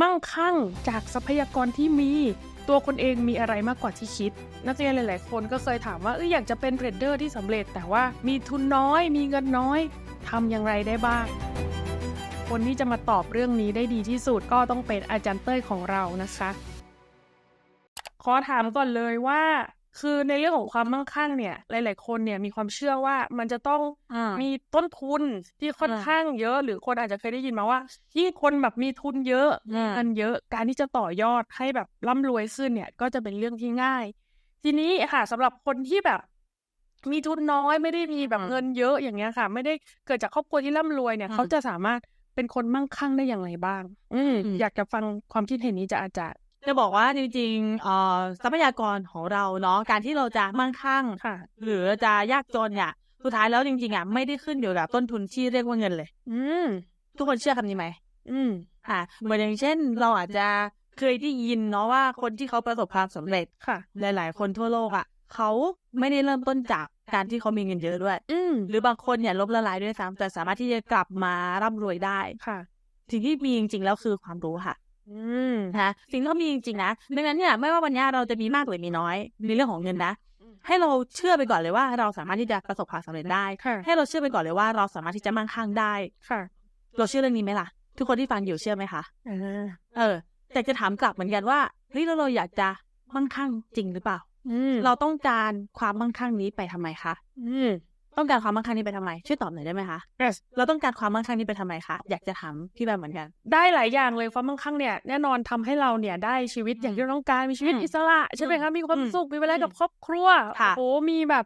มั่งคั่งจากทรัพยากรที่มีตัวคนเองมีอะไรมากกว่าที่คิด นักเรียนหลาย ๆ คนก็เคยถามว่าเอออยากจะเป็นเทรดเดอร์ที่สำเร็จ แต่ว่ามีทุนน้อย มีเงินน้อยทำอย่างไรได้บ้าง คนที่จะมาตอบเรื่องนี้ได้ดีที่สุดก็ต้องเป็นอาจารย์เต้ยของเรานะคะ ขอถามก่อนเลยว่า คือในเรื่องของความมั่งคั่งเนี่ย หลาย ๆ คนเนี่ยมีความเชื่อว่ามันจะต้องอ่ามีต้นทุนที่ค่อนอ่าข้างเยอะ หรือคนอาจจะเคยได้ยินมาว่าที่งคนแบบมีทุนเยอะอ่าเงินเยอะการที่จะต่อยอดให้แบบร่ำรวยขึ้นเนี่ย ก็จะเป็นเรื่องที่ง่าย ทีนี้ค่ะสำหรับคนที่แบบ มีทุนน้อยไม่ได้มีแบบอืมเงินเยอะอย่างเงี้ยค่ะ ไม่ได้เกิดจากครอบครัวที่ร่ำรวยเนี่ยอืมเขาจะสามารถเป็นคนมั่งคั่งได้อย่างไรบ้าง อืมอืมอยากจะฟังความคิดเห็นนี้จากอาจารย์ จะบอกว่าจริงๆเอ่อทรัพยากรของเราเนาะการที่เราจะมั่งคั่งค่ะหรือจะยากจนเนี่ยสุดท้ายแล้วจริงๆอะไม่ได้ขึ้นอยู่กับต้นทุนที่เรียกว่าเงินเลย อืมทุกคนเชื่อคำนี้ไหมอืมอะเหมือนอย่างเช่น เราอาจจะเคยได้ยินเนาะว่าคนที่เขาประสบความสำเร็จค่ะ หลาย ๆ คนทั่วโลกอะเขาไม่ได้เริ่มต้นจากการที่เขามีเงินเยอะด้วย อืมหรือบางคนเนี่ยล้มละลายด้วยซ้ำแต่สามารถที่จะกลับมาร่ำรวยได้ค่ะสิ่งที่มีจริงๆแล้วคือความรู้ค่ะ อืมนะคะสิ่งที่เขามีจริงๆนะดังนั้นเนี่ยไม่ว่าวันนี้เราจะมีมากหรือมีน้อยในเรื่องของเงินนะ ให้เราเชื่อไปก่อนเลยว่า เราสามารถที่จะประสบความสำเร็จได้ค่ะให้เราเชื่อไปก่อนเลยว่าเราสามารถที่จะมั่งคั่งได้ค่ะเราเชื่อเรื่องนี้ไหมล่ะ ทุกคนที่ฟังอยู่เชื่อไหมคะอ่าเออ แต่จะถามกลับเหมือนกันว่าเฮ้ยแล้วเราอยากจะมั่งคั่งจริงหรือเปล่าอืมเราต้องการความมั่งคั่งนี้ไปทำไมคะอืม ต้องการความมั่งคั่งนี้ไปทำไมช่วยตอบหน่อยได้ไหมคะ yes เราต้องการความมั่งคั่งนี้ไปทำไมคะอยากจะถามพี่แบบเหมือนกัน ได้หลายอย่างเลยความมั่งคั่งเนี่ยแน่นอนทำให้เราเนี่ยได้ชีวิตอย่างที่เราต้องการมีชีวิตอืมอิสระใช่ไหมอืมคะมีความอืมสุขมีเวลาอืมกับครอบครัวค่ะโอ้โหมีแบบ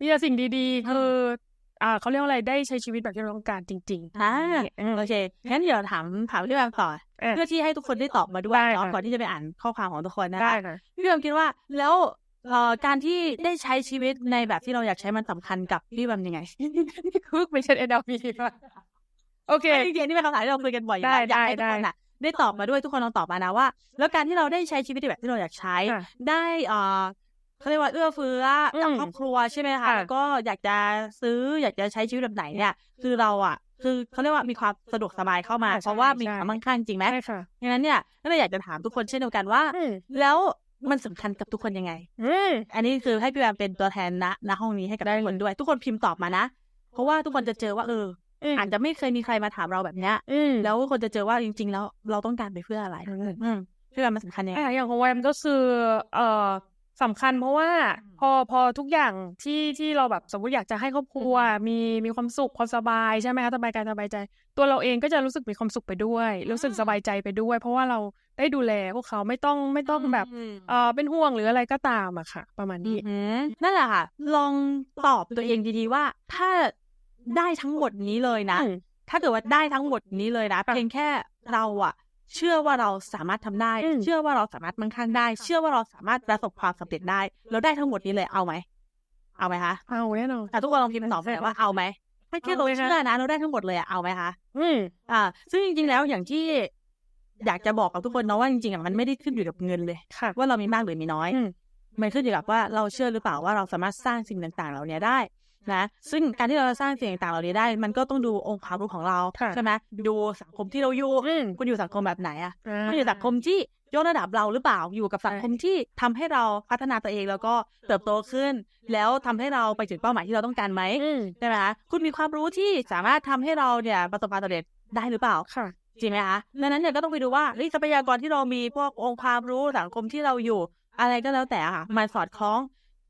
มีแต่สิ่งดีอืมๆคืออ่าเขาเรียกว่าอะไรได้ใช้ชีวิตแบบที่เราต้องการจริงๆอ่าอืม โอเคงั้นเดี๋ยวถามถามพี่แบบต่อ เออเพื่อที่ให้ทุกคนได้ตอบมาด้วยได้เนาะค่ะ ก่อนที่จะไปอ่านข้อความของทุกคนนะคะได้ค่ะ พี่แบมคิดว่าแล้ว เอ่อการที่ได้ใช้ชีวิตในแบบที่เราอยากใช้มันสำคัญกับพี่แบมยังไงคึกไม่ใช่ NLP ป่ะโอเคจริงๆนี่เป็นคำถามที่เราคุยกันบ่อยอยู่ได้แล้วอยากให้ได้ทุกคนน่ะได้ตอบมาด้วยทุกคนลองตอบมานะว่า แล้วการที่เราได้ใช้ชีวิตในแบบที่เราอยากใช้ ค่ะได้เอ่อเขาเรียกว่าเอื้อเฟื้อกับอืมครอบครัวใช่ไหมคะค่ะแล้วก็อยากจะซื้ออยากจะใช้ชีวิตแบบไหนเนี่ย คือเราอะ คือเขาเรียกว่ามีความสะดวกสบายเข้ามาใช่เพราะว่ามีใช่ ความมั่งคั่งจริงไหมใช่ค่ะดังนั้นเนี่ยก็เลยอยากจะถามทุกคนเช่นเดียวกันว่า อืม แล้ว มันสำคัญกับทุกคนยังไงอืมอันนี้คือให้พี่แบมเป็นตัวแทนณณห้องนี้ให้กับได้ทุกคนด้วย ทุกคนพิมพ์ตอบมานะ เพราะว่าทุกคนจะเจอว่าเอออืมอาจจะไม่เคยมีใครมาถามเราแบบเนี้ยอืมแล้วคนจะเจอว่าจริง ๆ แล้วเราต้องการไปเพื่ออะไรอืมอืมพี่แบมมันสำคัญยังไงอะอย่างของแวมก็คือเอ่อสำคัญเพราะว่าอืมพอพอทุกอย่างที่ที่เราแบบสมมติอยากจะให้ครอบครัวมีมีความสุขความสบายใช่ไหมคะสบายกายสบายใจ ตัวเราเองก็จะรู้สึกมีความสุขไปด้วย รู้สึกสบายใจไปด้วย เพราะว่าเรา ได้ดูแลพวกเขาไม่ต้องไม่ต้องแบบอืมเออเป็นห่วงหรืออะไรก็ตามอะค่ะ ประมาณอืนี้อหือนั่นแหละค่ะ ลองตอบตัวเองดีๆว่า ถ้าได้ทั้งหมดนี้เลยนะอืมถ้าเกิดว่าได้ทั้งหมดนี้เลยนะค่ะเพียงแค่เราอะเชื่อว่าเราสามารถทำได้อืมเชื่อว่าเราสามารถมั่งคั่งได้ เชื่อว่าเราสามารถประสบความสำเร็จได้ เราได้ทั้งหมดนี้เลยเอาไหมเอาไหมคะเอาแน่นอนแต่ทุกคนลองพิมพ์ตอบไปว่าเอาไหมถ้าแค่เราเอาไหมคะเชื่อนะเราได้ทั้งหมดเลยอะเอาไหมคะอืมอ่า ซึ่งจริงๆแล้วอย่างที่ อยากจะบอกกับทุกคนเนาะว่าจริงๆอะมันไม่ได้ขึ้นอยู่กับเงินเลยค่ะว่าเรามีมากหรือมีน้อยอืมมันขึ้นอยู่กับว่าเราเชื่อหรือเปล่าว่าเราสามารถสร้างสิ่งต่างๆ เหล่านี้ได้นะซึ่งการที่เราจะสร้างสิ่งต่างๆเหล่านี้ได้ มันก็ต้องดูองค์ความรู้ของเราค่ะใช่ไหมดูสังคมที่เราอยู่อืมคุณอยู่สังคมแบบไหนอะอ่าคุณอยู่สังคมที่ยกระดับเราหรือเปล่าอยู่กับสังคมที่ทำให้เราพัฒนาตัวเองแล้วก็เติบโตขึ้น แล้วทำให้เราไปถึงเป้าหมายที่เราต้องการไหมอืมใช่ไหมคะคุณมีความรู้ที่สามารถทำให้เราเนี่ยประสบความสำเร็จได้หรือเปล่าค่ะ จริงไหมคะดังนั้นเนี่ยก็ต้องไปดูว่าเฮ้ยทรัพยากรที่เรามีพวกองค์ความรู้สังคมที่เราอยู่ อะไรก็แล้วแต่ค่ะมันสอดคล้อง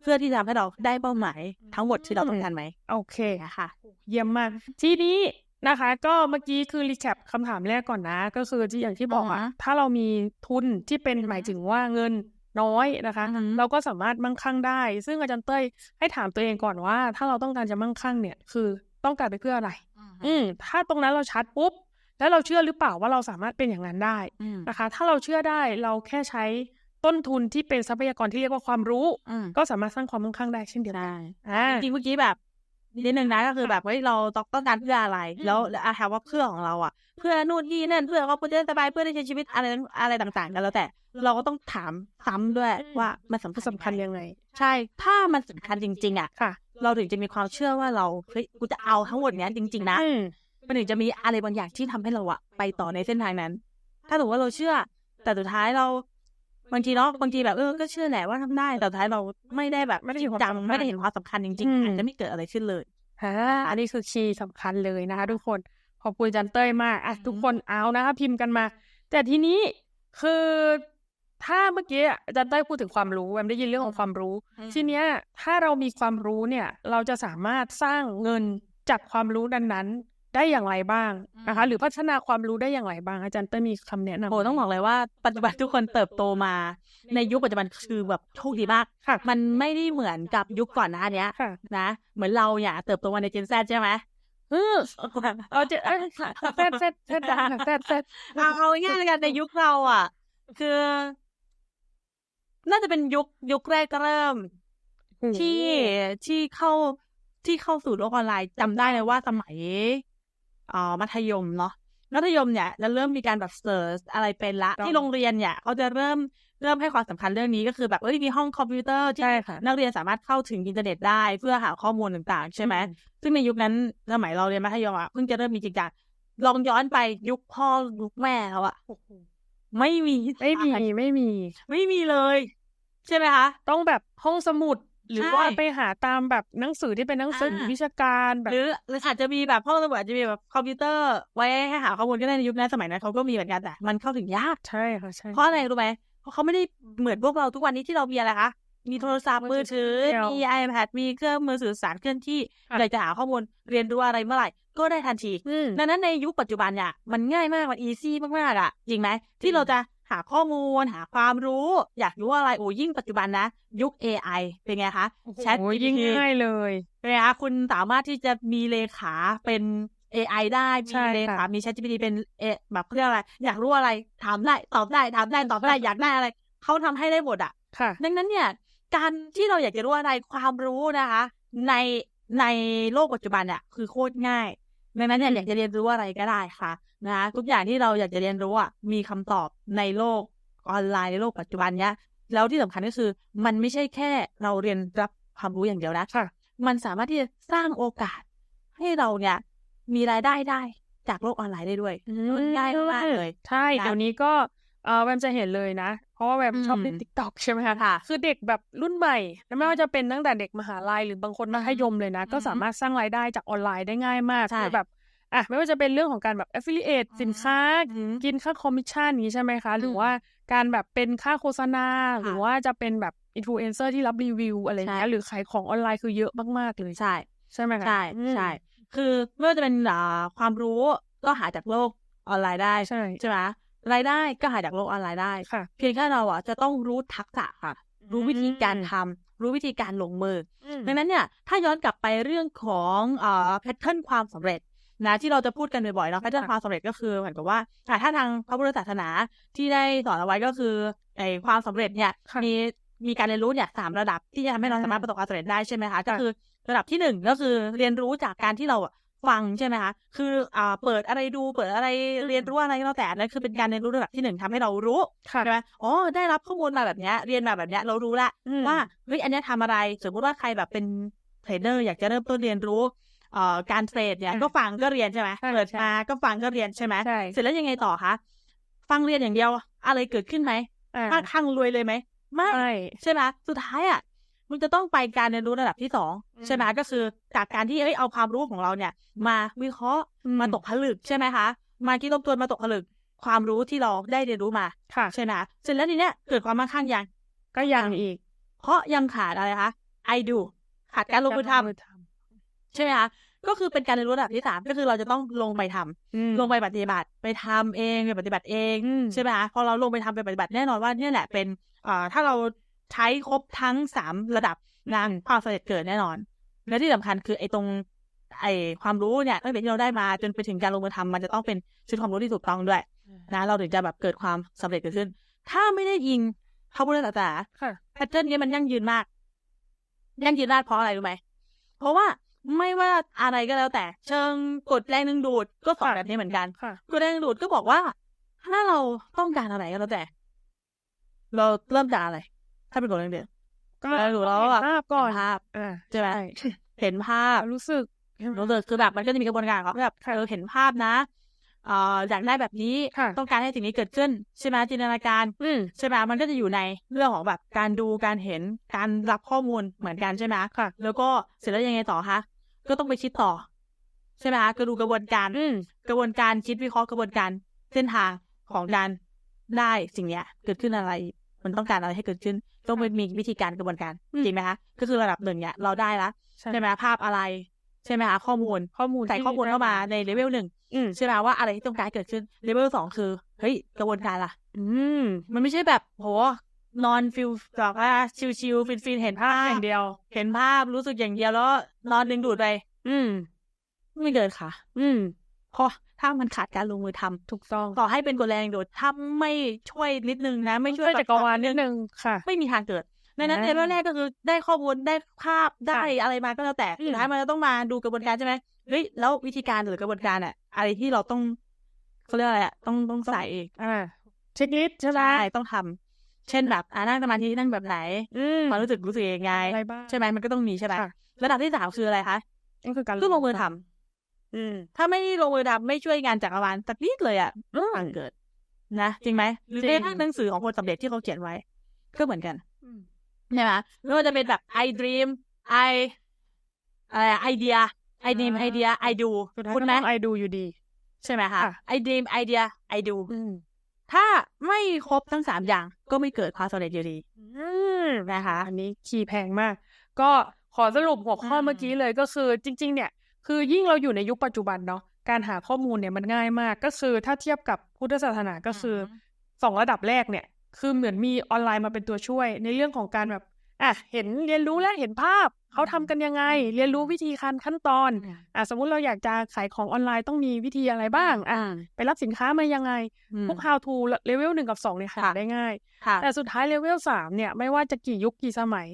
เพื่อที่จะทำให้เราได้เป้าหมายทั้งหมดที่เราต้องการไหมโอเคนะคะเยี่ยมมาก ทีนี้นะคะ ก็เมื่อกี้คือรีแคปคำถามแรกก่อนนะ ก็คือที่อย่างที่บอกอะอ่าฮะถ้าเรามีทุนที่เป็นหมายถึงว่าเงินน้อยนะคะอือฮึเราก็สามารถมั่งคั่งได้ ซึ่งอาจารย์เต้ยให้ถามตัวเองก่อนว่า ถ้าเราต้องการจะมั่งคั่งเนี่ย คือต้องการไปเพื่ออะไร อืมถ้าตรงนั้นเราชัดปุ๊บ แล้วเราเชื่อหรือเปล่าว่าเราสามารถเป็นอย่างนั้นได้อืมนะคะ ถ้าเราเชื่อได้เราแค่ใช้ต้นทุนที่เป็นทรัพยากรที่เรียกว่าความรู้อืมก็สามารถสร้างความมั่งคั่งได้เช่นเดียวกันได้อ่าจริงๆเมื่อกี้แบบนิดนึงนะก็คือแบบเฮ้ยเราต้องต้องการเพื่ออะไรอืมแล้วแล้วอาถามว่าเพื่อของเราอะ เพื่อนู่นนี่นั่นเพื่อครอบครัวจะได้สบายเพื่อได้ใช้ชีวิตอะไรอะไรต่างๆกันแล้วแต่เราก็ต้องถามซ้ำด้วยว่ามันสำคัญสำคัญยังไง ใช่ถ้ามันสำคัญจริง ๆ อะค่ะ เราถึงจะมีความเชื่อว่าเราเฮ้ยกูจะเอาทั้งหมดเนี้ยจริง ๆ นะอื มมันถึงจะมีอะไรบางอย่างที่ทำให้เราอะไปต่อในเส้นทางนั้น ถ้าสมมติว่าเราเชื่อ แต่สุดท้ายเราบางทีเนาะบางทีแบบเออก็เชื่อแหละว่าทำได้ แต่สุดท้ายเราไม่ได้แบบไม่ได้เห็นความจังสำคัญไม่ได้เห็นความสำคัญจริงอืมๆอาจจะไม่เกิดอะไรขึ้นเลยอ่าอันนี้คือคีย์สำคัญเลยนะคะ ทุกคนขอบคุณอาจันเต้ยมากอะอืมทุกคนเอานะคะพิมพ์กันมา แต่ทีนี้คือถ้าเมื่อกี้อาจารย์เต้ยพูดถึงความรู้แวมได้ยินเรื่องของความรู้ ทีเนี้ย ถ้าเรามีความรู้เนี่ย เราจะสามารถสร้างเงินจากความรู้นั้นๆ ได้อย่างไรบ้างนะคะ หรือพัฒนาความรู้ได้อย่างไรบ้าง อาจารย์เต้ยมีคำแนะนำโอ้ต้องบอกเลยว่าปัจจุบันทุกคนเติบโตมา ในยุคปัจจุบันคือแบบโชคดีมากค่ะมันไม่ได้เหมือนกับยุคก่อนหน้าเนี้ยค่ะนะเหมือนเราเนี่ยเติบโตมาในเจนแซใช่ไหมเออเอาจะเอ้ยแซดแซดแซดดังแซดแซดเอาเอาง่ายๆเลยกันในยุคเราอะ คือ น่าจะเป็นยุคยุคแรกเริ่ม ที่ที่เข้าที่เข้าสู่โลกออนไลน์จำได้เลยว่าสมัย อ่ามัธยมเนาะมัธยมเนี่ยจะเริ่มมีการแบบเสิร์ชอะไรเป็นละต้องที่โรงเรียนเนี่ยเขาจะเริ่มเริ่มให้ความสำคัญเรื่องนี้ก็คือแบบเอ้ยมีห้องคอมพิวเตอร์ที่ใช่ค่ะนักเรียนสามารถเข้าถึงอินเทอร์เน็ตได้เพื่อหาข้อมูลต่างๆ ใช่ไหมอืมซึ่งในยุคนั้นสมัยเราเรียนมัธยมอะเพิ่งจะเริ่มมีจริงจังลองย้อนไปยุคพ่อยุคแม่แล้วอะไม่มีไม่มีไม่มี ไม่มีเลย ใช่ไหมคะ ต้องแบบห้องสมุด หรือใช่ว่าไปหาตามแบบหนังสือที่เป็นหนังสืออ่าวิชาการแบบหรือหรืออาจจะมีแบบห้องสมุดอาจจะมีแบบคอมพิวเตอร์ไว้ให้หาข้อมูลก็ได้ในยุคนั้นสมัยนั้นเขาก็มีเหมือนกันแต่มันเข้าถึงยากใช่ค่ะใช่เพราะอะไรรู้ไหมเพราะเขาไม่ได้เหมือนพวกเราทุกวันนี้ที่เรามีอะไรคะมีโทรศัพท์มือถือเดียวมี iPad มีเครื่องมือสื่อสารเคลื่อนที่ค่ะอยากจะหาข้อมูลเรียนรู้อะไรเมื่อไหร่ก็ได้ทันทีอืมดังนั้นในยุคปัจจุบันเนี่ยมันง่ายมากมันอีซี่มากๆอะจริงไหมที่เราจะ หาข้อมูล หาความรู้ อยากรู้อะไรโอ้ยิ่งปัจจุบันนะ ยุค AI เป็นไงคะแชทโอ้ยยิ่งง่ายเลยเป็นไงคะคุณสามารถที่จะมีเลขาเป็น AI ได้ใช่มีเลค่ะขามี ChatGPT เป็นเอแบบเขาเรียกอะไร อยากรู้อะไรถามได้ตอบได้ถามได้ตอบได้อยากได้อะไรเขาทำให้ได้หมดอะค่ะดังนั้นเนี่ย การที่เราอยากจะรู้อะไรความรู้นะคะ ในในโลกปัจจุบันเนี่ยคือโคตรง่ายดังนั้นเนี่ยอยากจะเรียนรู้อะไรก็ได้ค่ะ นะคะทุกอย่างที่เราอยากจะเรียนรู้อะมีคำตอบในโลกออนไลน์ในโลกปัจจุบันเนี้ยแล้วที่สำคัญก็คือ มันไม่ใช่แค่เราเรียนรับความรู้อย่างเดียวนะค่ะมันสามารถที่จะสร้างโอกาส ให้เราเนี่ยมีรายได้ได้จากโลกออนไลน์ได้ด้วยง่ายมากเลยใช่นะเดี๋ยวนี้ก็เออแวมจะเห็นเลยนะ เพราะว่าแวมอืมชอบเล่นติ๊กต็อกใช่ไหมคะค่ะคือเด็กแบบรุ่นใหม่แล้วไม่ว่าจะเป็นตั้งแต่เด็กมหาลัยหรือบางคนมัธยมเลยนะ ก็อือฮึสามารถสร้างรายได้จากออนไลน์ได้ง่ายมากใช่คือแบบ อะไม่ว่าจะเป็นเรื่องของการแบบ affiliate สินค้าอืมกินค่าคอมมิชชั่นนี้ใช่ไหมคะ หรือมว่าการแบบเป็นค่าโฆษณาค่ะหรือว่าจะเป็นแบบอินฟลูเอนเซอร์ที่รับรีวิวอะไรอย่างเงี้ใช่ยหรือขายของออนไลน์คือเยอะมาก ๆ เลย ใช่ ใช่ไหมคะใช่อืมใช่คือไม่ว่าจะเป็นอ่าความรู้ก็หาจากโลกออนไลน์ได้ใช่ใช่ไหมรายได้ก็หาจากโลกออนไลน์ได้ค่ะเพียงแค่เราอะจะต้องรู้ทักษะค่ะ รู้วิธีการทำรู้วิธีการลงมืออืมดังนั้นเนี่ย ถ้าย้อนกลับไปเรื่องของเอ่อแพทเทิร์นความสำเร็จ นะที่เราจะพูดกันบ่อยๆเนาะแพทเทิร์นค่ะความสำเร็จก็คือเหมือนกับว่าอะถ้าทางพระพุทธศาสนาที่ได้สอนเอาไว้ก็คือไอ้ความสำเร็จเนี่ยค่ะมีมีการเรียนรู้เนี่ยสามระดับที่จะทำให้เราอ่าสามารถประสบความสำเร็จได้ใช่ไหมคะก็ค่ะคือระดับที่หนึ่งก็คือเรียนรู้จากการที่เราอะฟังใช่ไหมคะคืออ่าเปิดอะไรดูเปิดอะไรเรียนรู้อะไรก็แล้วแต่นั่นคือเป็นการเรียนรู้ระดับที่หนึ่งทำให้เรารู้ค่ะใช่ไหมอ๋อได้รับข้อมูลมาแบบเนี้ยเรียนมาแบบเนี้ยเรารู้ละอืมว่าเฮ้ยอันเนี้ยทำอะไร สมมติว่าใครแบบเป็นเทรดเดอร์อยากจะเริ่มต้นเรียนรู้ เอ่อการเทรดเนี่ยอะก็ฟังก็เรียนใช่ไหมใช่เปิดใช่มาก็ฟังก็เรียนใช่ไหมใช่เสร็จแล้วยังไงต่อคะฟังเรียนอย่างเดียว อะไรเกิดขึ้นไหมอ่าถ้าข้างรวยเลยไหมไม่ใช่ใช่ไหมสุดท้ายอะมันจะต้องไปการเรียนรู้ระดับที่สองอืมใช่ไหมก็คือจากการที่เอ้ยเอาความรู้ของเราเนี่ย มาวิเคราะห์อืมมาตกผลึกใช่ไหมคะ มาคิดทบทวนมาตกผลึกความรู้ที่เราได้เรียนรู้มาค่ะใช่ไหมเสร็จแล้วทีเนี้ยเกิดความมั่งคั่งยังก็ยังอีก เพราะยังขาดอะไรคะ I do ขาดการลงมือทำใช่ไหมคะ ก็คือเป็นการเรียนรู้ระดับที่สามก็คือเราจะต้องลงไปทำอืมลงไปปฏิบัติไปทำเองไปปฏิบัติเองอืมใช่ไหมคะพอเราลงไปทำไปปฏิบัติแน่นอนว่าเนี่ยแหละเป็นอ่าถ้าเราใช้ครบทั้งสามระดับนะความสำเร็จเกิดแน่นอน และที่สำคัญคือไอ้ตรงไอ้ความรู้เนี่ยตั้งแต่ที่เราได้มาจนไปถึงการลงมือทำมันจะต้องเป็นชุดความรู้ที่ถูกต้องด้วยนะเราถึงจะแบบเกิดความสำเร็จเกิดขึ้น ถ้าไม่ได้ยิงพระพุทธศาสนาค่ะแพทเทิร์นนี้มันยั่งยืนมากยั่งยืนมากเพราะอะไรรู้ไหมเพราะว่า ไม่ว่าอะไรก็แล้วแต่ เชิงกดแรงดึงดูดก็สอนค่ะแบบนี้เหมือนกันค่ะกดแรงดึงดูดก็บอกว่า ถ้าเราต้องการอะไรก็แล้วแต่ เราเริ่มจากอะไร ถ้าเป็นกดแรงดึงก็แล้วดูแล้วเห็นอะภาพก่อนเห็นภาพอ่าใช่ไหมใช่เห็นภาพรู้สึกรู้สึกคือแบบมันก็จะมีกระบวนการของเขาแบบเออเห็นภาพนะเอ่ออยากได้แบบนี้ค่ะต้องการให้สิ่งนี้เกิดขึ้นใช่ไหมจินตนาการอืมใช่ไหมมันก็จะอยู่ในเรื่องของแบบการดูการเห็นการรับข้อมูลเหมือนกันใช่ไหมค่ะแล้วก็เสร็จแล้วยังไงต่อคะ ก็ต้องไปคิดต่อ ใช่ไหมคะก็ดูกระบวนการอืมกระบวนการคิดวิเคราะห์กระบวนการเส้นทางของการได้สิ่งเนี้ย เกิดขึ้นอะไร มันต้องการอะไรให้เกิดขึ้น ต้องมีวิธีการกระบวนการอืมจริงไหมคะก็คือระดับหนึ่งเนี่ยเราได้ละใช่ใช่ไหมคะภาพอะไร ใช่ไหมคะข้อมูลข้อมูลใส่ข้อมูลเข้ามาในเลเวลหนึ่งอืมใช่ไหมว่าอะไรที่ต้องการให้เกิดขึ้นเลเวลสองคือเฮ้ยกระบวนการล่ะ อืมมันไม่ใช่แบบโห นอนฟิลแบบว่าชิลๆฟินๆเห็นภาพอย่างเดียว เห็นภาพรู้สึกอย่างเดียวแล้วนอนดึงดูดไป อืม ไม่เกินค่ะ อืมเพราะถ้ามันขาดการลงมือทำถูกต้องต่อให้เป็นกฎแรงดูดถ้าไม่ช่วยนิดนึงนะ ไม่ช่วยช่วยจักรวาลนิดนึงค่ะ ไม่มีทางเกิดในนั้นอ่าในเรื่องแรกก็คือได้ข้อมูลได้ภาพได้ค่ะอะไรมาก็แล้วแต่อืมสุดท้ายมันจะต้องมาดูกระบวนการใช่ไหมเฮ้ยแล้ววิธีการหรือกระบวนการอะอะไรที่เราต้องเขาเรียกอะไรอะต้องต้องใส่อ่าเช็คลิสต์ใช่ไหมใช่ต้องทำ เช่นแบบอ่านั่งสมาธินั่งแบบไหนอืมความรู้สึกรู้สึกยังไงอะไรบ้างใช่ไหมมันก็ต้องมีใช่ไหมค่ะระดับที่สามคืออะไรคะนั่นคือการคือลงมือทำอืม ถ้าไม่ลงมือทำไม่ช่วยงานจักรวาลสักนิดเลยอะอืมทางเกิด นะจริงไหมหรือจริงแม้กระทั่งหนังสือของคนสำเร็จที่เขาเขียนไว้ ก็เหมือนกันอืมใช่ไหมไม่ว่าจะเป็นแบบ I dream I อะไรไอเดีย I dream ไอเดีย I do สุดท้ายคุณก็ไหมต้องไอดูอยู่ดี ใช่ไหมคะค่ะ I dream ไอเดีย I do อืม ถ้าไม่ครบทั้งสามอย่างก็ไม่เกิดความสำเร็จอยู่ดีอืมนะคะ อันนี้คีย์แพงมาก ก็ขอสรุปหัวข้ออืมเมื่อกี้เลยก็คือจริง ๆ เนี่ย คือยิ่งเราอยู่ในยุคปัจจุบันเนาะการหาข้อมูลเนี่ยมันง่ายมาก ก็คือถ้าเทียบกับพุทธศาสนาก็คืออสองระดับแรกเนี่ย คือเหมือนมีออนไลน์มาเป็นตัวช่วย ในเรื่องของการแบบ อะเห็นเรียนรู้และเห็นภาพเขาทำกันยังไง เรียนรู้วิธีการขั้นตอนอะสมมุติเราอยากจะขายของออนไลน์ต้องมีวิธีอะไรบ้าง อะไปรับสินค้ามายังไงอืมพวก how to เลเวลหนึ่งกับสองเนี่ยหาค่ะได้ง่ายค่ะแต่สุดท้ายเลเวลสามเนี่ยไม่ว่าจะกี่ยุคกี่สมัย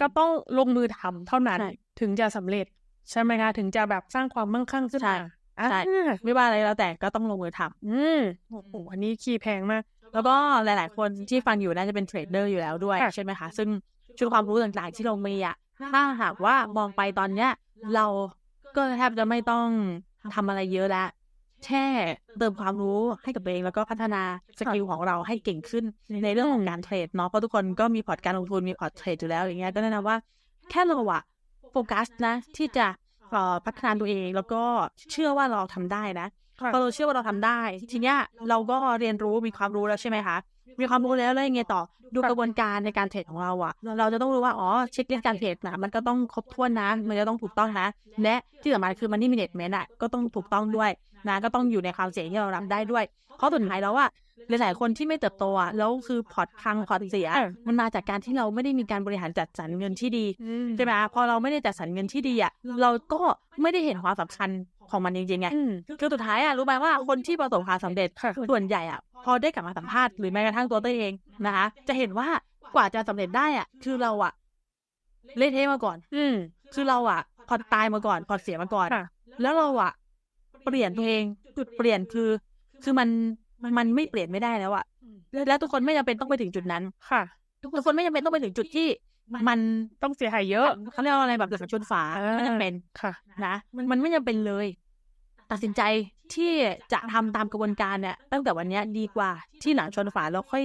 ก็ก็ต้องลงมือทำเท่านั้นใช่ถึงจะสำเร็จ ใช่ไหมคะถึงจะแบบสร้างความมั่งคั่งขึ้นใช่มาอะใช่ไม่ว่าอะไรแล้วแต่ก็ต้องลงมือทำอืมโอ้โหอันนี้คีย์แพงมาก แล้วก็หลาย ๆ คนที่ฟังอยู่น่าจะเป็นเทรดเดอร์อยู่แล้วด้วยค่ะใช่ไหมคะ ซึ่ง ชุดความรู้ต่างๆที่เรามีอะถ้าหากว่ามองไปตอนเนี้ย เราก็แทบจะไม่ต้องทำอะไรเยอะแล้วแค่เติมความรู้ให้กับตัวเองแล้วก็พัฒนาสกิลของเราให้เก่งขึ้นในเรื่องของการเทรดเนาะเพราะทุกคนก็มีพอร์ตการลงทุนมีพอร์ตเทรดอยู่แล้วอย่างเงี้ยก็แนะนำว่าแค่เราอะโฟกัสนะ ที่จะเอ่อพัฒนาตัวเองแล้วก็เชื่อว่าเราทำได้นะพอเราเชื่อว่าเราทำได้ ทีเนี้ยเราก็เรียนรู้มีความรู้แล้วใช่ไหมคะ มีความรู้แล้วแล้วยังไงต่อดูกระบวนการในการเทรดของเราอะเราจะต้องรู้ว่าอ๋อเช็คลิสต์การเทรดนะมันก็ต้องครบถ้วนนะมันจะต้องถูกต้องนะและที่สำคัญคือมันนี่มีเน็ตเมนอะก็ต้องถูกต้องด้วยนะก็ต้องอยู่ในความเสี่ยงที่เรารับได้ด้วยเพราะสุดท้ายแล้วอะหลายๆคนที่ไม่เติบโตอะแล้วคือพอร์ตพังพอร์ตเสียเออมันมาจากการที่เราไม่ได้มีการบริหารจัดสรรเงินที่ดีอืมใช่ไหมพอเราไม่ได้จัดสรรเงินที่ดีอะเราก็ไม่ได้เห็นความสำคัญของมันจริงๆไงอืมคือสุดท้ายอะรู้ไหมว่าคนที่ประสบความสำเร็จค่ะส่วนใหญ่อะพ อได้กลับมาสัมภาษณ์หรือแม้กระทั่งตัวเต้ยเองนะคะ จะเห็นว่ากว่าจะสำเร็จได้อะ คือเราอะเละเทะมาก่อน อืมคือเราอะพอตายมาก่อนพอเสียมาก่อนค่ะแล้วเราอะ เปลี่ยนตัวเองจุดเปลี่ยนคือ คือมันมันไม่เปลี่ยนไม่ได้แล้วอะแล้วทุกคนไม่จำเป็นต้องไปถึงจุดนั้นค่ะ ทุกคนไม่จำเป็นต้องไปถึงจุดที่มันต้องเสียหายเยอะเขาเรียกว่าอะไรแบบหลังชนฝาอ่าไม่จำเป็นค่ะ นะมันมันไม่จำเป็นเลย ตัดสินใจ ที่จะทำตามกระบวนการเนี่ยตั้งแต่วันเนี้ยดีกว่าที่หลังชนฝาแล้วค่อย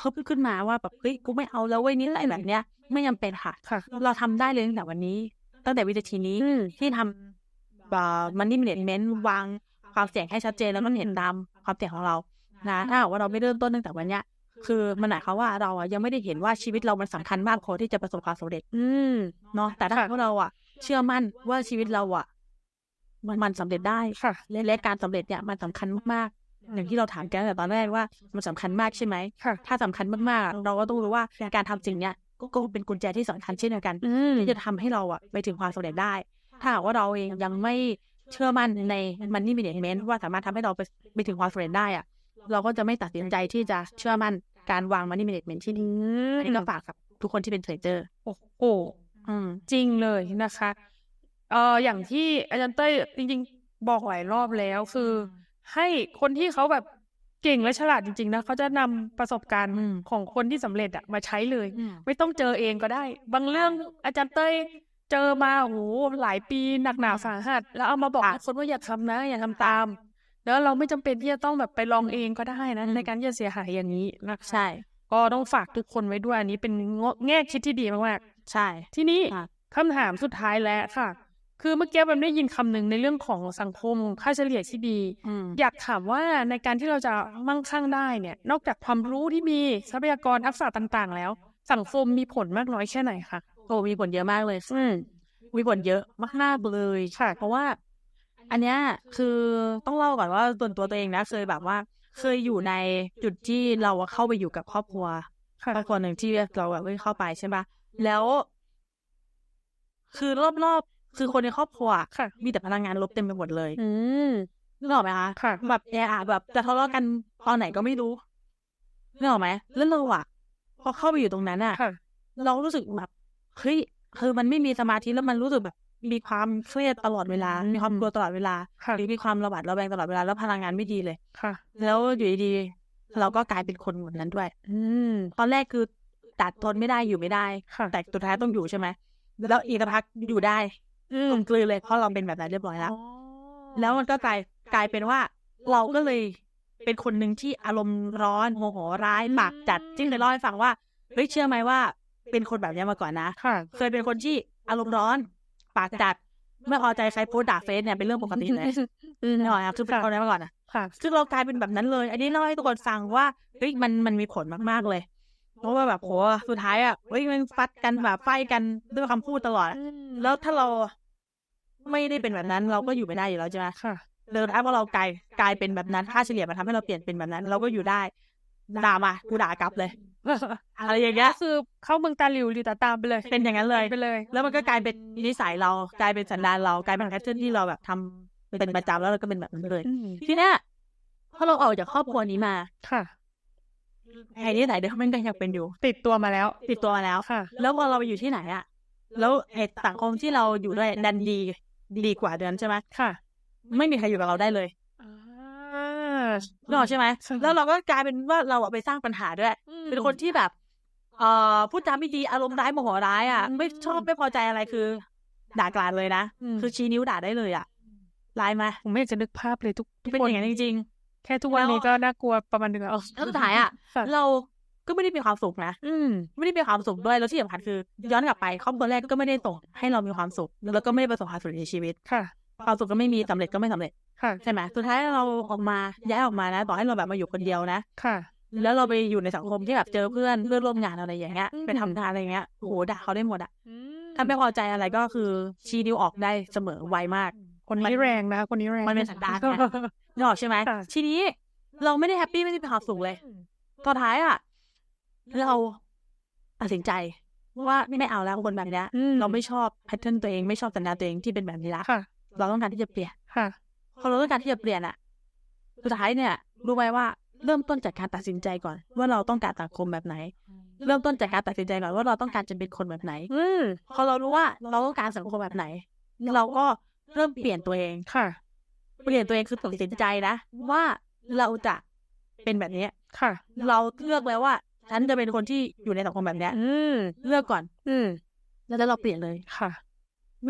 ฮึบขึ้นมาว่าแบบเฮ้ยกูไม่เอาแล้วเว้ยนี่อะไรแบบเนี้ยไม่จำเป็นค่ะค่ะเราทำได้เลยตั้งแต่วันนี้ ตั้งแต่วินาทีนี้ที่ทำมันนี่เมนเมนวางความเสี่ยงให้ชัดเจนแล้วมันเห็นตามความเสี่ยงของเรานะถ้าหากว่าเราไม่เริ่มต้นตั้งแต่วันเนี้ยคือมันหมายความว่าเราอะยังไม่ได้เห็นว่าชีวิตเรามันสำคัญมากพอที่จะประสบความสำเร็จ อืมเนาะแต่ถ้าค่ะหากเราอะ เชื่อมั่นว่าชีวิตเราอะ มันมันสำเร็จได้ค่ะและและการสำเร็จเนี่ยมันสำคัญมากๆอย่างที่เราถามกันตั้งแต่ตอนแรกว่ามันสำคัญมากใช่ไหมค่ะถ้าสำคัญมากๆ เราก็ต้องรู้ว่าการทำสิ่งเนี้ยก็ก็เป็นกุญแจที่สำคัญเช่นเดียวกันอืมที่จะทำให้เราอะไปถึงความสำเร็จได้ ถ้าหากว่าเราเองยังไม่เชื่อมั่นในมันนี่มีเน็ตเมนว่าสามารถทำให้เราไปไปถึงความสำเร็จได้อะเราก็จะไม่ตัดสินใจที่จะเชื่อมั่นการวางมันนี่มีเน็ตเมนที่ดีอันนี้ก็ฝากกับทุกคนที่เป็นเทรดเดอร์โอ้โหอืมจริงเลยนะคะ เอ่ออย่างที่อาจารย์เต้ยจริง ๆ บอกหลายรอบแล้วคือ ให้คนที่เขาแบบเก่งและฉลาดจริงๆนะเขาจะนำประสบการณ์อืมของคนที่สำเร็จอะมาใช้เลยอืมไม่ต้องเจอเองก็ได้ บางเรื่องอาจารย์เต้ยเจอมาโอ้โหหลายปีหนักหนาสาหัส แล้วเอามาบอกค่ะให้คนว่าอย่าทำนะ อย่าทำตาม แล้วเราไม่จำเป็นที่จะต้องแบบไปลองเองก็ได้นะอืมในการที่จะเสียหายอย่างนี้นะคะใช่ ก็ต้องฝากทุกคนไว้ด้วยอันนี้เป็นแง่คิดที่ดีมากใช่ๆทีนี้ค่ะคำถามสุดท้ายแล้วค่ะ คือเมื่อกี้แบมได้ยินคำหนึ่งในเรื่องของสังคมค่าเฉลี่ยที่ดีอืมอยากถามว่าในการที่เราจะมั่งคั่งได้เนี่ย นอกจากความรู้ที่มีทรัพยากรทักษะต่างๆ แล้ว สังคมมีผลมากน้อยแค่ไหนคะโอ้มีผลเยอะมากเลยอืมมีผลเยอะมากๆเลยค่ะ เพราะว่า อันเนี้ยคือต้องเล่าก่อนว่าส่วนตัวตัวเองนะเคยแบบว่า เคยอยู่ในจุดที่เราเข้าไปอยู่กับครอบครัวค่ะครอบครัวหนึ่งที่เราแบบเอ้ยเข้าไปใช่ปะแล้ว คือรอบๆ คือคนในครอบครัวค่ะมีแต่พลังงานลบเต็มไปหมดเลย อืมนึกออกไหมคะค่ะแบบแออะแบบจะทะเลาะกันตอนไหนก็ไม่รู้นึกออกไหมแล้วเราอะพอเข้าไปอยู่ตรงนั้นอะค่ะเรารู้สึกแบบเฮ้ยคือมันไม่มีสมาธิแล้วมันรู้สึกแบบมีความเครียดตลอดเวลา มีความกลัวตลอดเวลาค่ะหรือมีความระบาดระแวงตลอดเวลา แล้วพลังงานไม่ดีเลย ค่ะ แล้วอยู่ดีๆเราก็กลายเป็นคนแบบนั้นด้วย อืม ตอนแรกคือตัดทนไม่ได้อยู่ไม่ได้ค่ะแต่สุดท้ายต้องอยู่ใช่ไหม แล้วอีกสักพักอยู่ได้อืม กลมกลืนเลยเพราะเราเป็นแบบนั้นเรียบร้อยแล้วอ๋อแล้วมันก็กลายกลายเป็นว่า เราก็เลยเป็นคนหนึ่งที่อารมณ์ร้อนโมโหร้ายปากจัดจิ้งเลยเล่าให้ฟังว่าเฮ้ยเชื่อไหมว่า เป็นคนแบบนี้มาก่อนนะค่ะเคยเป็นคนที่อารมณ์ร้อนปากจัดเมื่อพอใจใครโพสต์ด่าเฟซเนี่ยเป็นเรื่องปกติเลยอืมนี่หน่อยอะคือเป็นคนนั้นมาก่อนอะค่ะซึ่งเรากลายเป็นแบบนั้นเลย อันนี้เล่าให้ทุกคนฟังว่าเฮ้ยมันมันมีผลมากๆเลย เพราะว่าแบบโหสุดท้ายอะเฮ้ยมันฟัดกันแบบไฟกันด้วยคำพูดตลอด แล้วถ้าเรา ไม่ได้เป็นแบบนั้นเราก็อยู่ไม่ได้อยู่แล้วใช่ไหมค่ะเดินท้ายพอเรากลายกลายเป็นแบบนั้นค่าเฉลี่ยมันทำให้เราเปลี่ยนเป็นแบบนั้น เราก็อยู่ได้ด่ามากูด่ากลับเลยอะไรอย่างเงี้ยก็คือเข้าเมืองตาหลิวหรือตาตามไปเลย เป็นอย่างนั้นเลยไปเลย แล้วมันก็กลายเป็นนิสัยเรากลายเป็นสันดานเรากลายเป็นแพทเทิร์นที่เราแบบทำเป็นประจำแล้วเราก็เป็นแบบนั้นเลยอืมทีเนี้ยพอเราออกจากครอบครัวนี้มาค่ะไอ้นิสัยเดิมมันก็ยังเป็นอยู่ ติดตัวมาแล้ว ติดตัวมาแล้วค่ะ แล้วพอเราไปอยู่ที่ไหนอะแล้วไอ้สังคมที่เราอยู่ด้วยดันดี ดีกว่าเดิมใช่ไหมค่ะ ไม่มีใครอยู่กับเราได้เลยอ่านึกออกใช่ไหมใช่แล้วเราก็กลายเป็นว่าเราอะไปสร้างปัญหาด้วย เป็นคนที่แบบ เอ่อพูดจาไม่ดีอารมณ์ร้ายโมโหร้ายอะไม่ชอบไม่พอใจอะไรคือ ด่ากลาดเลยนะมคือชี้นิ้วด่าได้เลยอะร้ายไหมผมไม่อยากจะนึกภาพเลยทุกทุกเป็นคนอย่างนั้นจริงแค่ทุกวันนี้แล้วก็น่ากลัวประมาณหนึงแล้วๆแล้วสุดท้ายอะค่ะเรา ก็ไม่ได้มีความสุขนะ อืม ไม่ได้มีความสุขด้วย แล้วที่สำคัญคือ ย้อนกลับไปครอบครัวแรกก็ไม่ได้ส่งให้เรามีความสุข แล้วก็ไม่ได้ประสบความสำเร็จในชีวิต ค่ะ ความสุขก็ไม่มีสำเร็จก็ไม่สำเร็จ ค่ะ ใช่ไหมสุดท้ายเราออกมา ย้ายออกมานะ ต่อให้เราแบบมาอยู่คนเดียวนะ ค่ะ แล้วเราไปอยู่ในสังคมที่แบบเจอเพื่อนเพื่อนร่วมงานอะไรอย่างเงี้ยอืมไปทำงานอะไรอย่างเงี้ย โอ้โห ด่าเขาได้หมดอะอืมถ้าไม่พอใจอะไรก็คือชี้นิ้วออกได้เสมอไวมาก คนนี้แรงนะคะคนนี้แรง มันเป็นสันดานไงนึกออกใช่ไหมค่ะทีนี้เราไม่ได้แฮปปี้ไม่ได้มีความสุขเลยตอนท้ายอะ เราตัดสินใจว่าไม่เอาแล้วคนแบบเนี้ยอืมเราไม่ชอบแพทเทิร์นตัวเองไม่ชอบสันดานตัวเองที่เป็นแบบนี้ละค่ะเราต้องการที่จะเปลี่ยนค่ะพอเราต้องการที่จะเปลี่ยนอะสุดท้ายเนี่ยรู้ไหมว่าเริ่มต้นจากการตัดสินใจก่อน ว่าเราต้องการสังคมแบบไหน เริ่มต้นจากการตัดสินใจก่อนว่าเราต้องการจะเป็นคนแบบไหน อืมพอเรารู้ว่าเราต้องการสังคมแบบไหน เราก็เริ่มเปลี่ยนตัวเองค่ะ เปลี่ยนตัวเองคือตัดสินใจนะว่าเราจะเป็นแบบนี้ค่ะ เราเลือกแล้วว่า ฉันจะเป็นคนที่อยู่ในสังคมแบบเนี้ยอืมเลือกก่อน อืมแล้วเราเปลี่ยนเลยค่ะ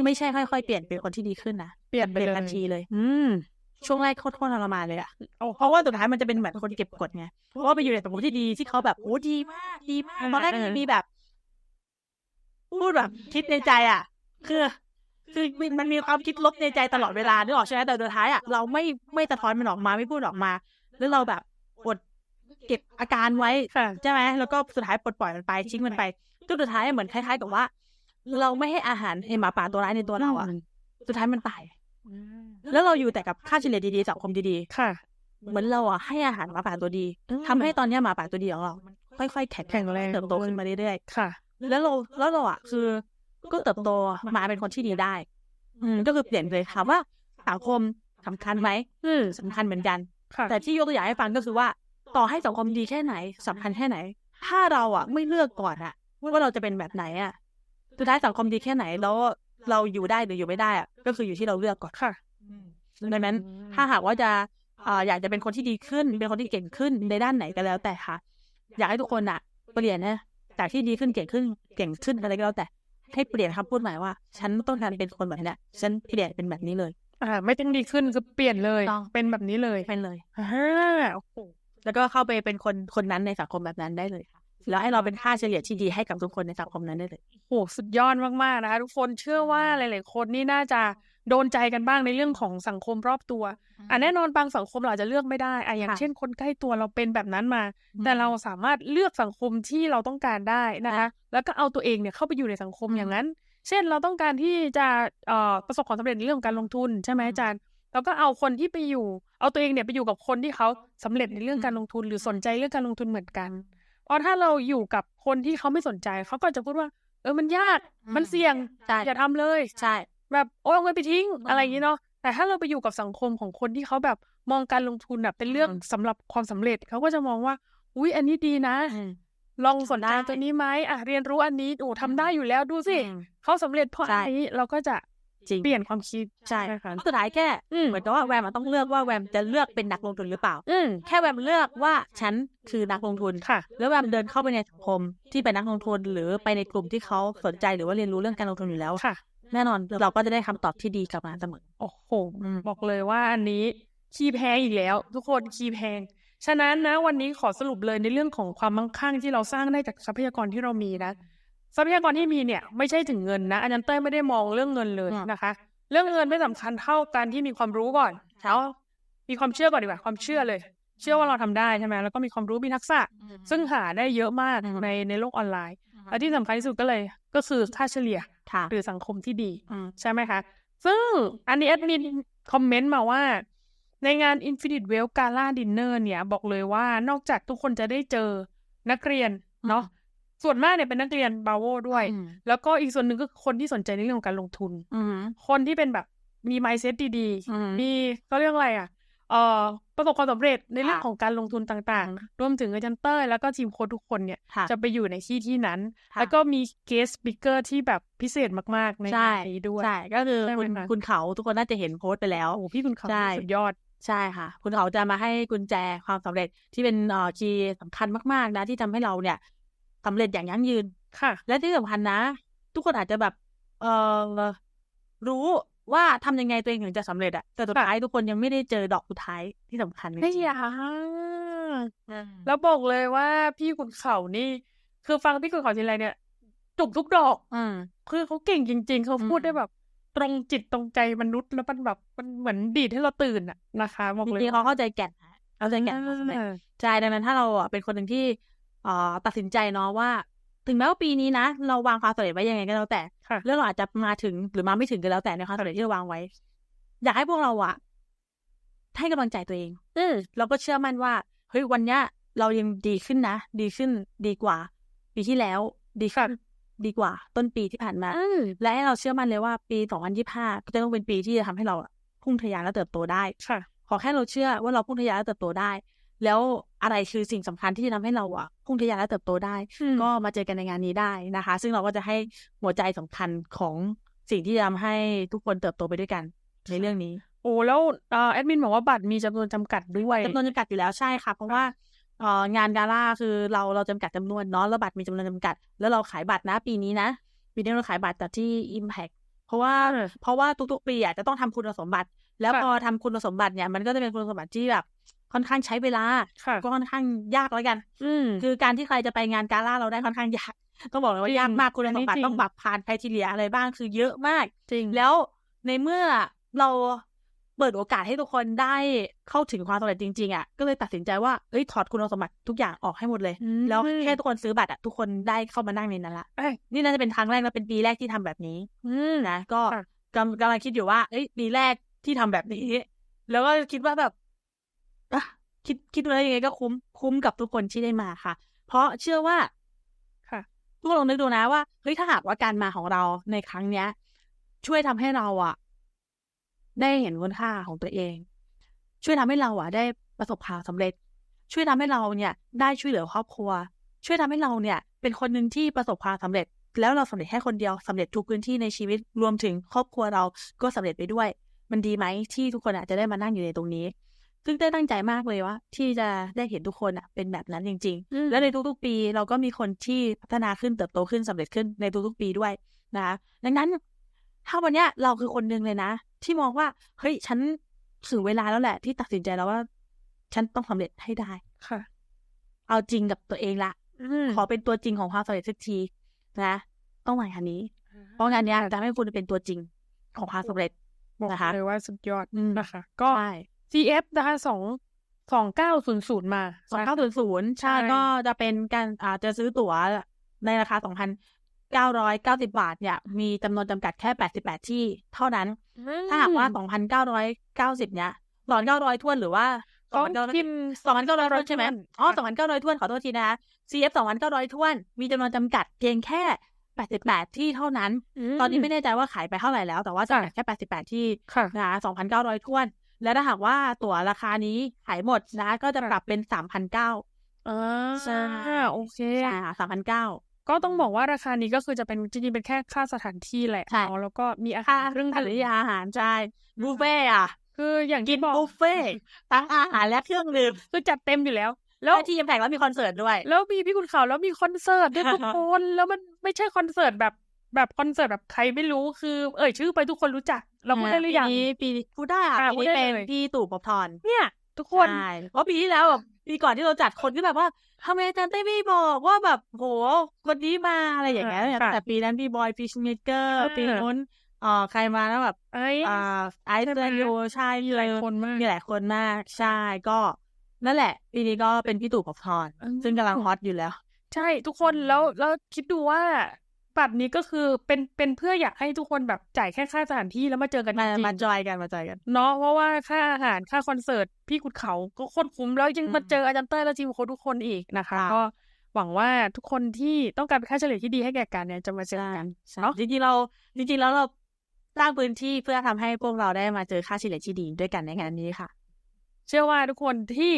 ไม่ใช่ค่อย ๆ เปลี่ยนเป็นคนที่ดีขึ้นนะเปลี่ยนไปเปลี่ยนเลยทันทีเลย อืมช่วงแรกโคตรทรมานเลยอะโอ้เพราะว่าสุดท้ายมันจะเป็นเหมือนคนเก็บกดไง เพราะว่าไปอยู่ในสังคมที่ดีที่เขาแบบโอ้ดีมาก ดีมากตอนแรกมันมีแบบพูดแบบคิดในใจอะ คือ คือมันมีความคิดลบในใจตลอดเวลานึกออกใช่ไหมแต่สุดท้ายอะเราไม่ไม่สะท้อนมันออกมาไม่พูดออกมา แล้วเราแบบอด เก็บอาการไว้ค่ะใช่ไหมแล้วก็สุดท้ายปลดปล่อยมันไปทิ้งมันไปจนสุดท้ายเหมือนคล้ายๆกับว่า เราไม่ให้อาหารไอ้หมาป่าตัวร้ายในตัวเราอะสุดท้ายมันตายอืมแล้วเราอยู่แต่กับค่าเฉลี่ยดีๆสังคมดีค่ะๆเหมือนเราอะให้อาหารหมาป่าตัวดีทำให้ตอนเนี้ยหมาป่าตัวดีของเรามันค่อยๆแข็งแข็งแรงเติบโตขึ้นมาเรื่อยค่ะๆแล้วเราแล้วเราอะคือ ก็เติบโตมาเป็นคนที่ดีได้ อืมก็คือเปลี่ยนเลยถามว่าสังคมสำคัญไหมอืมสำคัญเหมือนกันค่ะแต่ที่ยกตัวอย่างให้ฟังก็คือว่า ต่อให้สังคมดีแค่ไหนสำคัญแค่ไหน ถ้าเราอะไม่เลือกก่อนอะว่าเราจะเป็นแบบไหนอะสุดท้ายสังคมดีแค่ไหนแล้วเราอยู่ได้หรืออยู่ไม่ได้อะก็คืออยู่ที่เราเลือกก่อนค่ะดังนั้นถ้าหากว่าจะเอ่ออยากจะเป็นคนที่ดีขึ้น เป็นคนที่เก่งขึ้นในด้านไหนก็แล้วแต่ค่ะ อยากให้ทุกคนอะเปลี่ยนนะจากที่ดีขึ้นเก่งขึ้นเก่งขึ้นอะไรก็แล้วแต่ให้เปลี่ยนคำพูดใหม่ว่า ฉันต้องการเป็นคนแบบเนี้ยฉันเปลี่ยนเป็นแบบนี้เลยอ่าไม่ต้องดีขึ้นคือเปลี่ยนเลยต้องเป็นแบบนี้เลยเป็นเลยอ่าโอ้โห แล้วก็เข้าไปเป็นคนคนนั้นในสังคมแบบนั้นได้เลยค่ะแล้วให้เราเป็นค่าเฉลี่ยที่ดีให้กับทุกคนในสังคมนั้นได้เลยโหสุดยอดมากๆนะคะทุกคนเชื่อว่าหลาย ๆ คนนี่น่าจะโดนใจกันบ้างในเรื่องของสังคมรอบตัวอะแน่นอนบางสังคมเราอาจจะเลือกไม่ได้อะอย่างค่ะเช่น คนใกล้ตัวเราเป็นแบบนั้นมา แต่เราสามารถเลือกสังคมที่เราต้องการได้นะคะแล้วก็เอาตัวเองเนี่ยเข้าไปอยู่ในสังคมอืมอย่างนั้น เช่นเราต้องการที่จะเอ่อประสบความสำเร็จในเรื่องของการลงทุนใช่ไหมอืมอาจารย์ เราก็เอาคนที่ไปอยู่ เอาตัวเองเนี่ยไปอยู่กับคนที่เขาสำเร็จในเรื่องการลงทุน หรือสนใจเรื่องการลงทุนเหมือนกัน เพราะถ้าเราอยู่กับคนที่เขาไม่สนใจเขาก็จะพูดว่า เออมันยากมันเสี่ยงใช่อย่าทำเลยใช่แบบโอ้ยเอาเงินไปทิ้งอืมอะไรอย่างนี้เนาะแต่ถ้าเราไปอยู่กับสังคมของคนที่เขาแบบมองการลงทุนแบบเป็นเรื่องอืมสำหรับความสำเร็จเขาก็จะมองว่า อุ้ยอันนี้ดีนะอืมลองสนใจได้ตัวนี้ไหมอะเรียนรู้อันนี้โอ้ทำได้อยู่แล้วดูสิอืมเขาสำเร็จเพราะใช่อันนี้เราก็จะ จริงเปลี่ยนความคิดใช่ค่ะสุดท้ายแค่อืมเหมือนกับว่าแวมอะต้องเลือกว่าแวมจะเลือกเป็นนักลงทุนหรือเปล่าอืมแค่แวมเลือกว่าฉันคือนักลงทุนค่ะ แล้วแวมเดินเข้าไปในสังคมที่เป็นนักลงทุนหรือไปในกลุ่มที่เขาสนใจหรือว่าเรียนรู้เรื่องการลงทุนอยู่แล้วค่ะ แน่นอนเราก็จะได้คำตอบที่ดีกลับมาเสมอโอ้โหอืมบอกเลยว่าอันนี้คีย์แพงอีกแล้ว ทุกคนคีย์แพงฉะนั้นนะวันนี้ขอสรุปเลยในเรื่องของความมั่งคั่งที่เราสร้างได้จากทรัพยากรที่เรามีนะ ทรัพยากรที่มีเนี่ยไม่ใช่ถึงเงินนะอาจารย์เต้ยไม่ได้มองเรื่องเงินเลยอืมนะคะ เรื่องเงินไม่สำคัญเท่าการที่มีความรู้ก่อนแล้วมีความเชื่อก่อนดีกว่าความเชื่อเลย เชื่อว่าเราทำได้ใช่ไหมแล้วก็มีความรู้มีทักษะ ซึ่งหาได้เยอะมากอืมในในโลกออนไลน์และที่สำคัญที่สุดก็เลยก็คือค่าเฉลี่ยค่ะหรือสังคมที่ดีอืมใช่ไหมคะ ซึ่งอันนี้แอดมินคอมเมนต์มาว่า ในงาน Infinite Well Gala Dinner เนี่ย บอกเลยว่านอกจากทุกคนจะได้เจอนักเรียนเนาะ ส่วนมากเนี่ยเป็นนักเรียนบาโวด้วยอืมแล้วก็อีกส่วนหนึ่งก็คือคนที่สนใจในเรื่องของการลงทุนอืมคนที่เป็นแบบมี mindset ดีอืมๆมีเขาเรียกอะไรอะเอ่อประสบความสำเร็จในเรื่องค่ะของการลงทุนต่างอืมๆรวมถึงอาจารย์เต้ยแล้วก็ทีมโค้ชทุกคนเนี่ยค่ะจะไปอยู่ในที่ที่นั้นค่ะแล้วก็มี guest speaker ที่แบบพิเศษมากๆ ในใช่งานนี้ด้วย ใช่ ก็คือใช่ไหมคุณคะคุณเขาทุกคนน่าจะเห็นโพสต์ไปแล้ว โอ้โหพี่คุณเขาใช่สุดยอดใช่ค่ะ คุณเขาจะมาให้กุญแจความสำเร็จที่เป็นเอ่อคีย์สำคัญมากๆนะที่ทำให้เราเนี่ย สำเร็จอย่างยั่งยืนค่ะ และที่สำคัญนะ ทุกคนอาจจะแบบ เออรู้ว่าทำยังไงตัวเองถึงจะสำเร็จอะแต่สุดค่ะท้ายทุกคนยังไม่ได้เจอดอกสุดท้ายที่สำคัญจไม่ริงอยากๆอืมแล้วบอกเลยว่าพี่ขุนเขานี่ คือฟังพี่ขุนเขาทีไรเนี่ยจุกทุกดอกอืมคือเขาเก่งจริง ๆ เขาพูดอืมได้แบบ ตรงจิตตรงใจมนุษย์แล้วมันแบบมันเหมือนดีดให้เราตื่นอะนะคะบอกจเลยริงๆเขาเข้าใจแก่นนะเข้าใจแก่นความสำเร็จอ่าใช่ดังนั้นถ้าเราอะเป็นคนหนึ่งที่เอ่อ ตัดสินใจเนาะว่า ถึงแม้ว่าปีนี้นะ เราวางความสำเร็จไว้ยังไงก็แล้วแต่ค่ะเรื่องเราอาจจะมาถึงหรือมาไม่ถึงก็แล้วแต่ในความสำเร็จที่เราวางไว้ อยากให้พวกเราอะให้กำลังใจตัวเองอืมเราก็เชื่อมั่นว่าเฮ้ยวันเนี้ย เรายังดีขึ้นนะ ดีขึ้นดีกว่า ปีที่แล้ว ดีขึ้นดีกว่า ต้นปีที่ผ่านมาอืมและให้เราเชื่อมั่นเลยว่าปี 2025 ก็จะต้องเป็นปีที่จะทำให้เราอะพุ่งทะยานและเติบโตได้ค่ะขอแค่เราเชื่อว่าเราพุ่งทะยานและเติบโตได้ แล้วอะไรคือสิ่งสำคัญที่จะทำให้เราอะพุ่งทะยานและเติบโตได้ ก็มาเจอกันในงานนี้ได้นะคะ ซึ่งเราก็จะให้หัวใจสำคัญของสิ่งที่จะทำให้ทุกคนเติบโตไปด้วยกัน ในเรื่องนี้ โอ้แล้วเอ่อแอดมินบอกว่าบัตรมีจำนวนจำกัดด้วยจำนวนจำกัดอยู่แล้วใช่ค่ะ เพราะว่าเอ่องานกาล่าคือเราเราจำกัดจำนวนเนาะแล้วบัตรมีจำนวนจำกัด แล้วเราขายบัตรนะปีนี้นะปีนี้เราขายบัตรจากที่ Impact เพราะว่าเออเพราะว่าทุกๆปีอะจะต้องทำคุณสมบัติ แล้วค่ะพอทำคุณสมบัติเนี่ยมันก็จะเป็นคุณสมบัติที่แบบ ค่อนข้างใช้เวลาค่ะก็ค่อนข้างยากแล้วกัน อืมคือการที่ใครจะไปงานกาล่าเราได้ค่อนข้างยากต้องบอกเลยว่าจริงยากมากคุณสมบัติอันนี้จริงต้องแบบผ่านใครทีเรียอะไรบ้างคือเยอะมากจริงแล้วในเมื่อเราเปิดโอกาสให้ทุกคนได้เข้าถึงความสำเร็จจริงๆอะก็เลยตัดสินใจว่าเอ้ยถอดคุณสมบัติทุกอย่างออกให้หมดเลยอืมแล้วแค่ทุกคนซื้อบัตรอะทุกคนได้เข้ามานั่งในนั้นละเอ้ยนี่น่าจะเป็นครั้งแรกและเป็นปีแรกที่ทำแบบนี้อืมนะก็ค่ะกำกำลังคิดอยู่ว่า เอ้ยปีแรกที่ทำแบบนี้ แล้วก็คิดว่าแบบ อะคิดคิดว่ายังไงก็คุ้มคุ้มกับทุกคนที่ได้มาค่ะ เพราะเชื่อว่า ค่ะทุกคนลองนึกดูนะว่าเฮ้ยถ้าหากว่าการมาของเราในครั้งเนี้ย ช่วยทำให้เราอะได้เห็นคุณค่าของตัวเอง ช่วยทำให้เราอะได้ประสบความสำเร็จ ช่วยทำให้เราเนี่ย ได้ช่วยเหลือครอบครัว ช่วยทำให้เราเนี่ย เป็นคนหนึ่งที่ประสบความสำเร็จ แล้วเราสำเร็จแค่คนเดียวสำเร็จทุกพื้นที่ในชีวิตรวมถึงครอบครัวเราก็สำเร็จไปด้วย มันดีไหมที่ทุกคนอาจจะได้มานั่งอยู่ในตรงนี้ ซึ่งได้ตั้งใจมากเลยว่า ที่จะได้เห็นทุกคนอะเป็นแบบนั้นจริงอืมๆและในทุกๆ ปีเราก็มีคนที่พัฒนาขึ้นเติบโตขึ้นสำเร็จขึ้นในทุกๆ ปีด้วยนะคะดังนั้น ถ้าวันเนี้ยเราคือคนหนึ่งเลยนะ ที่มองว่าเฮ้ยฉันถึงเวลาแล้วแหละ ที่ตัดสินใจแล้วว่า ฉันต้องสำเร็จให้ได้ค่ะ เอาจริงกับตัวเองละอืมขอเป็นตัวจริงของความสำเร็จสักทีนะต้องมางานนี้ เพราะงานเนี้ยจะทำให้คุณเป็นตัวจริงของความสำเร็จบอกนะคะเลยว่าสุดยอดอืมนะคะ ก็ใช่ CF นะคะสองสองเก้าศูนย์ศูนย์มาสองเก้าศูนย์ศูนย์ใช่ใช่ก็จะเป็นการอาจจะซื้อตั๋วในราคาสองพันเก้าร้อยเก้าสิบาทเนี่ย มีจำนวนจำกัดแค่แปดสิบแปดที่เท่านั้น ถ้าหากว่าสองพันเก้าร้อยเก้าสิบเนี่ยสอนเก้าร้อยทวนหรือว่าก็2,900พิมพ์สองพันเก้าร้อยทวนใช่ไหมทวนอ๋อค่ะสองพันเก้าร้อยทวนขอโทษทีนะคะ CF สองพันเก้าร้อยทวน มีจำนวนจำกัดเพียงแค่แปดสิบแปดที่เท่านั้น ตอนนี้ไม่แน่ใจว่าขายไปเท่าไหร่แล้ว แต่ว่าจำกัดแค่แปดสิบแปดที่ค่ะนะคะสองพันเก้าร้อยทวน และถ้าหากว่าตั๋วราคานี้ขายหมดนะ ก็จะปรับเป็นสามพันเก้าอ่าใช่โอเคใช่ค่ะสามพันเก้าก็ต้องบอกว่าราคานี้ก็คือจะเป็นจริงๆเป็นแค่ค่าสถานที่แหละใช่เนาะแล้วก็มีอาค่าหารเครื่องค่าดื่หรืมออาหารใช่บุฟเฟ่อะคืออย่างกิที่นบอกบุฟเฟ่ต์ทั้งอาหารและเครื่องดื่มคือจัดเต็มอยู่แล้ว แล้แล้ววที่ยิมแพกแล้วมีคอนเสิร์ตด้วย แล้วมีพี่คุณข่าวแล้วมีคอนเสิร์ตด้วยทุกคนแล้วมันไม่ใช่คอนเสิร์ตแบบ แบบคอนเสิร์ตแบบใครไม่รู้คือ เอ่ยชื่อไปทุกคนรู้จัก เราพูดได้หรือยังปีนี้ปีพูดได้อะอะปีพูดนี้ได้เป็นเลยพี่ตู่ปบทรเนี่ย ทุกคนใช่เพราะปีที่แล้วแบบปีก่อนที่เราจัดคนก็แบบว่าทำไมอาจารย์เต้ไม่บอกว่าแบบโหคนนี้มาอะไรอย่างเงี้ยค่ะแต่ปีนั้นพี่บอยฟิชเมเกอร์เออปีนู้นเอ่อใครมาแล้วแบบไอ้ยอ่าไอซ์ใช่ไหมเตอร์โยใช่มีหลายคนมากมีหลายคนมากใช่ก็นั่นแหละ ปีนี้ก็เป็นพี่ตู่ปบทรอืมซึ่งกำลังฮอตอยู่แล้ว ใช่ทุกคนแล้วแล้วคิดดูว่า บัตรนี้ก็คือเป็นเป็นเพื่ออยากให้ทุกคนแบบจ่ายแค่ค่าสถานที่แล้วมาเจอกันจมาริงมาจอยกันมาจอยกันๆเนาะเพราะว่าค่าอาหารค่าคอนเสิร์ตพี่ขุดเขาก็โคตรคุ้มแล้วยังอืมมาเจออาจารย์เต้ยและทีมโค้ชทุกคนอีกนะคะค่ะก็หวังว่าทุกคนที่ต้องการเป็นค่าเฉลี่ยที่ดีให้แก่กันเนี่ยจะมาเจอกันใช่เนาะจริงๆเราจริงๆแล้วเราสร้างพื้นที่เพื่อทำให้พวกเราได้มาเจอค่าเฉลี่ยที่ดีด้วยกันในงานนี้ค่ะ เชื่อว่าทุกคนที่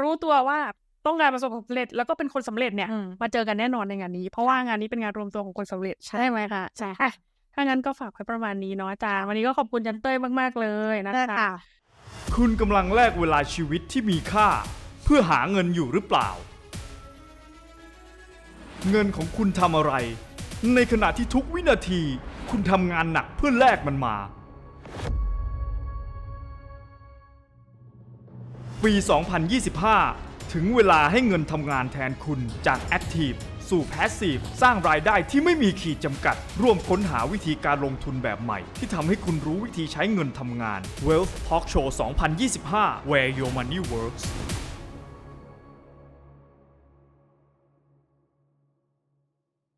รู้ตัวว่า ต้องการประสบความสำเร็จแล้วก็เป็นคนสำเร็จเนี่ยอืมมาเจอกันแน่นอนในงานนี้ เพราะว่างานนี้เป็นงานรวมตัวของคนสำเร็จใช่ใช่ไหมคะใช่อะถ้างั้นก็ฝากไว้ประมาณนี้เนาะอาจารย์วันนี้ก็ขอบคุณอาจันเต้ยมาก ๆ เลยนะคะคุณกำลังแลกเวลาชีวิตที่มีค่า เพื่อหาเงินอยู่หรือเปล่า เงินของคุณทำอะไร ในขณะที่ทุกวินาที คุณทำงานหนักเพื่อแลกมันมา ปี 2025 ถึงเวลาให้เงินทำงานแทนคุณจากแอคทีฟสู่แพสซีฟสร้างรายได้ที่ไม่มีขีดจำกัด ร่วมค้นหาวิธีการลงทุนแบบใหม่ ที่ทำให้คุณรู้วิธีใช้เงินทำงาน Wealth Talk Show 2025 Where Your Money Works